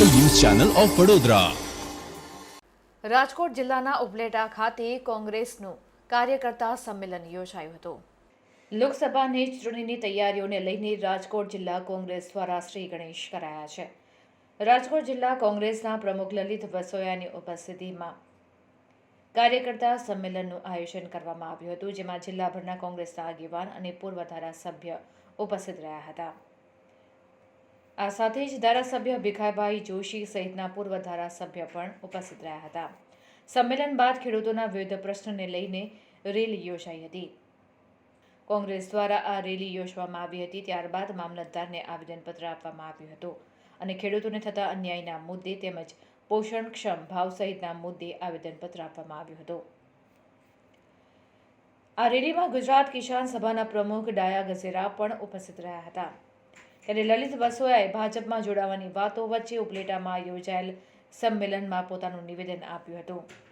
Channel of Vadodara. Rajkot જિલ્લાના ઉપલેટા ખાતે કોંગ્રેસનું કાર્યકર્તા સંમેલન યોજાયું હતું. લોકસભાની ચૂંટણીની તૈયારીઓને લઈને રાજકોટ જિલ્લા કોંગ્રેસ દ્વારા શ્રી ગણેશ કરાયા છે. રાજકોટ જિલ્લા કોંગ્રેસના પ્રમુખ લલિત વસોયાની ઉપસ્થિતિમાં કાર્યકર્તા સંમેલનનું આયોજન કરવામાં આવ્યું હતું જેમાં જિલ્લાભરના કોંગ્રેસના આગેવાન અને પૂર્વ ધારાસભ્ય ઉપસ્થિત રહ્યા હતા. આ સાથે જ ધારાસભ્ય ભીખાભાઈ જોશી સહિતના પૂર્વ ધારાસભ્ય પણ ઉપસ્થિત રહ્યા હતા. સંમેલન બાદ ખેડૂતોના વિવિધ પ્રશ્નને લઈને રેલી યોજાઈ હતી. કોંગ્રેસ દ્વારા આ રેલી યોજવામાં આવી હતી, ત્યારબાદ મામલતદારને આવેદનપત્ર આપવામાં આવ્યું હતું અને ખેડૂતોને થતા અન્યાયના મુદ્દે તેમજ પોષણક્ષમ ભાવ સહિતના મુદ્દે આવેદનપત્ર આપવામાં આવ્યું હતું. આ રેલીમાં ગુજરાત કિસાન સભાના પ્રમુખ ડાયા ગઝેરા પણ ઉપસ્થિત રહ્યા હતા. ત્યારે લલિત વસોયાએ ભાજપમાં જોડાવાની વાતો વચ્ચે ઉપલેટામાં યોજાયેલ સંમેલનમાં પોતાનું નિવેદન આપ્યું હતું.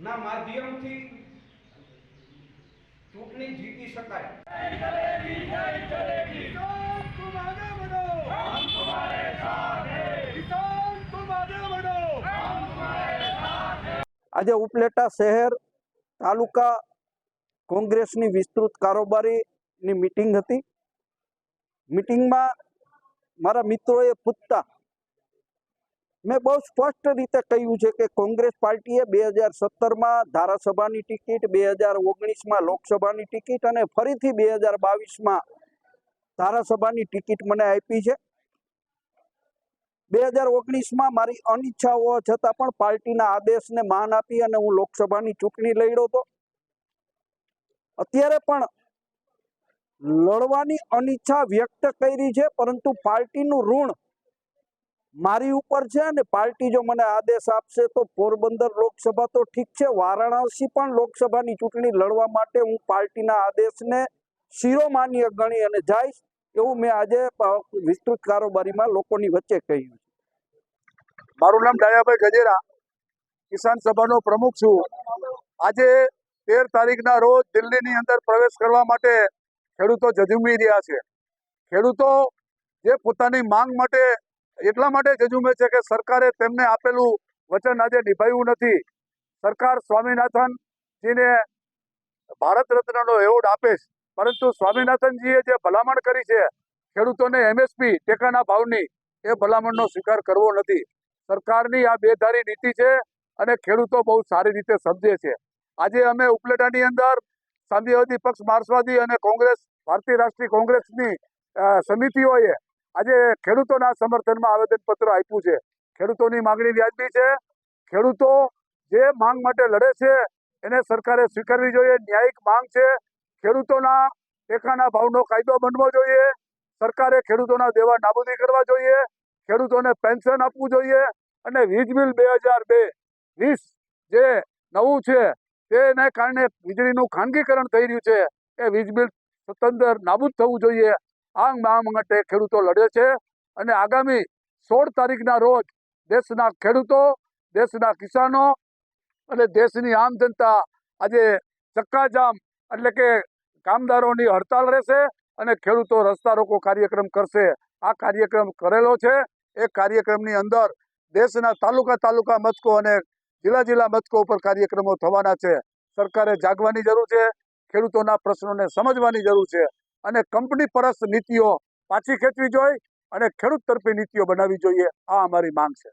ના માધ્યમથી ચૂંટણી જીતી શકાય. આજે ઉપલેટા શહેર તાલુકા કોંગ્રેસની વિસ્તૃત કારોબારીની મિટિંગ હતી. મિટિંગમાં મારા મિત્રોએ પૂછતા મેં બહુ સ્પષ્ટ રીતે કહ્યું છે કે કોંગ્રેસ પાર્ટીએ બે હજાર સત્તરમાં ધારાસભાની ટિકિટ, બે હજાર ઓગણીસમાં લોકસભાની ટિકિટ અને ફરીથી બે હજાર બાવીસમાં ધારાસભાની ટિકિટ મને આપી છે. બે હજાર ઓગણીસમાં મારી અનિચ્છા હોવા છતાં પણ પાર્ટીના આદેશને માન આપી અને હું લોકસભાની ચૂંટણી લડ્યો હતો. અત્યારે પણ લડવાની અનિચ્છા વ્યક્ત કરી છે, પરંતુ પાર્ટીનું ઋણ મારી ઉપર છે ને પાર્ટી જો મને આદેશ આપશે તો પોરબંદર લોકસભા તો ઠીક છે. વારાણસી પણ લોકસભાની ચૂંટણી લડવા માટે હું પાર્ટીના આદેશને શિરોમાન્ય ગણી અને જઈશ એવું મેં આજે વિસ્તૃત કારોબારીમાં લોકોની વચ્ચે કહ્યું મારું નામ ડાયાભાઈ ગજેરા, કિસાન સભાનો પ્રમુખ છું. આજે તેર તારીખના રોજ દિલ્હીની અંદર પ્રવેશ કરવા માટે ખેડૂતો ઝઝુમી રહ્યા છે. ખેડૂતો જે પોતાની માંગ માટે એટલા માટે જજુમે છે કે સરકારે તેમને આપેલું વચન આજે નિભાવ્યું નથી. સરકાર સ્વામિનાથનજીને ભારત રત્નનો એવોર્ડ આપે છે. પરંતુ સ્વામિનાથનજીએ જે ભલામણ કરી છે, ખેડૂતોને એમએસપી ટેકાના ભાવની, એ ભલામણનો સ્વીકાર કરવો નથી. સરકારની આ બેધારી નીતિ છે અને ખેડૂતો બહુ સારી રીતે સમજે છે. આજે અમે ઉપલેટાની અંદર સામ્યવાદી પક્ષ માર્ક્સવાદી અને કોંગ્રેસ, ભારતીય રાષ્ટ્રીય કોંગ્રેસની સમિતિઓએ આજે ખેડૂતોના સમર્થનમાં આવેદનપત્ર આપ્યું છે. ખેડૂતોની માંગણી વ્યાજબી છે. ખેડૂતો જે માંગ માટે લડે છે, એને સરકારે સ્વીકારવી જોઈએ. ન્યાયિક માંગ છે. ખેડૂતોના ટેકાના ભાવનો કાયદો બનવો જોઈએ. સરકારે ખેડૂતોના દેવા નાબૂદી કરવા જોઈએ. ખેડૂતોને પેન્શન આપવું જોઈએ. અને વીજ બિલ બે હજાર બે વીસ જે નવું છે, તેને કારણે વીજળીનું ખાનગીકરણ થઈ રહ્યું છે. એ વીજ બિલ સ્વતંત્ર નાબૂદ થવું જોઈએ. આ માંગ માટે ખેડૂતો લડે છે અને આગામી સોળ તારીખના રોજ દેશના ખેડૂતો, દેશના કિસાનો અને દેશની આમ જનતા આજે ચક્કાજામ એટલે કે કામદારોની હડતાલ રહેશે અને ખેડૂતો રસ્તા રોકો કાર્યક્રમ કરશે. આ કાર્યક્રમ કરેલો છે. એ કાર્યક્રમની અંદર દેશના તાલુકા તાલુકા મથકો અને જિલ્લા જિલ્લા મથકો ઉપર કાર્યક્રમો થવાના છે. સરકારે જાગવાની જરૂર છે. ખેડૂતોના પ્રશ્નોને સમજવાની જરૂર છે. અને કંપની પરસ્ત નીતિઓ પાછી ખેંચવી જોઈએ અને ખેડૂત તરફી નીતિઓ બનાવવી જોઈએ. આ અમારી માંગ છે.